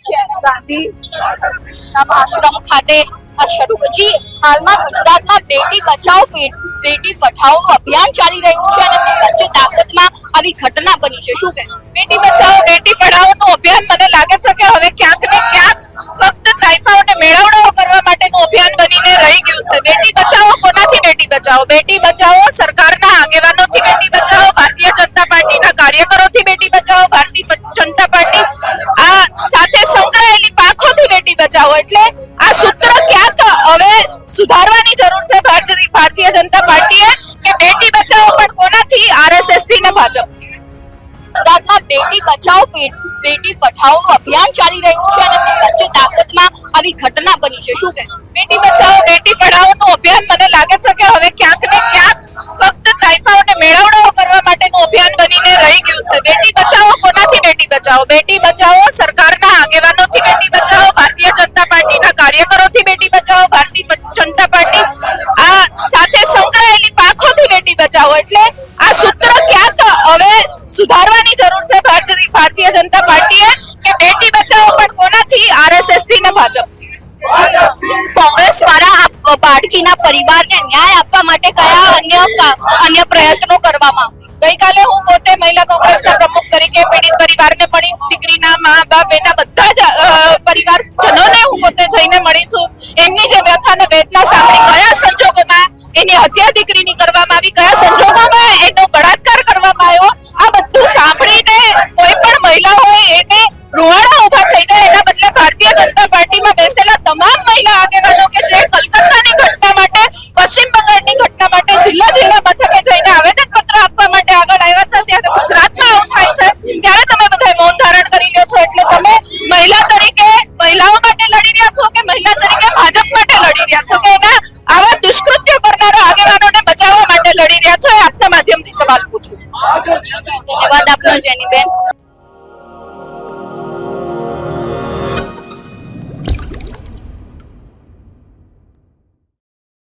કરી છે અભિયાન મને લાગે છે કે હવે ક્યાંક ને ક્યાંક ફક્ત તાઇફાઓને મેળાવડાઓ કરવા માટેનું અભિયાન બનીને રહી ગયું છે. બેટી બચાવો, કોનાથી બેટી બચાવો? બેટી બચાવો સરકારના આગેવાનોથી બેટી બચાવો, ભારતીય જનતા પાર્ટીના કાર્યકરોથી બેટી બચાવો, ભારતીય જનતા પાર્ટી આ સાથે સંકળાયેલી પાંખોથી બેટી બચાવો એટલે આ સૂત્ર ક્યાંક હવે સુધારવાની જરૂર છે ભારતીય જનતા પાર્ટીએ કે બેટી બચાવો પણ કોનાથી? આરએસએસથી ને ભાજપથી ગુજરાતમાં બેટી બચાવો બેટી પઢાઓનું અભિયાન ચાલી રહ્યું છે અને તે વચ્ચે તાકતમાં આવી ઘટના બની છે. શું કે બેટી બચાવો બેટી પઢાઓનું અભિયાન મને લાગે છે કે હવે ક્યાંક ને ક્યાંક ફક્ત તાઇફાઓને મેળવડાઓ કરવા માટેનું અભિયાન બનીને રહી ગયું છે. બેટી બચાવો કોનાથી બેટી બચાવો? બેટી બચાવો સરકારના બચાવો એટલે આ સૂત્ર ક્યાંક હવે સુધારવાની જરૂર છે ભારતીય જનતા પાર્ટીએ કે બેટી બચાવો, પણ કોનાથી? આરએસએસથી ને ભાજપથી કોંગ્રેસ દ્વારા બાળકીના પરિવારને ન્યાય આપવા માટે કયા અન્ય અન્ય પ્રયત્નો કરવામાં ગઈકાલે હું પોતે મહિલા કોંગ્રેસના પ્રમુખ તરીકે પીડિત પરિવારને મળી દીકરીના મા બાપ, એના બધા જ પરિવારજનોને હું પોતે જઈને મળી છું. એમની જે વ્યથા અને વેદના સાંભળી કયા સંજોગોમાં એની હત્યા દીકરીની કરવામાં આવી, કયા સંજોગોમાં એનો બળાત્કાર કરવામાં આવ્યો, આ બધું સાંભળીને કોઈ પણ મહિલા હોય એને રૂવાડા ઊભા થઈ જાય, એના બદલે ભારતીય જનતા પાર્ટીમાં બેસેલા તમામ મહિલા આગેવાનો કે જે કલકત્તાની ઘટના માટે, પશ્ચિમ બંગાળની ઘટના માટે જિલ્લા જિલ્લા મથકે જઈને આવેદન પત્ર આપવા માટે આગળ આવ્યા હતા, ત્યારે ગુજરાતમાં આવું થાય છે, ત્યારે તમે બધા મૌન ધારણ કરી લો છો, એટલે તમે મહિલા તરીકે મહિલાઓ માટે લડી રહ્યા છો કે મહિલા તરીકે આપના માધ્યમથી સવાલ પૂછું છું. ધન્યવાદ આપનો જેનીબેન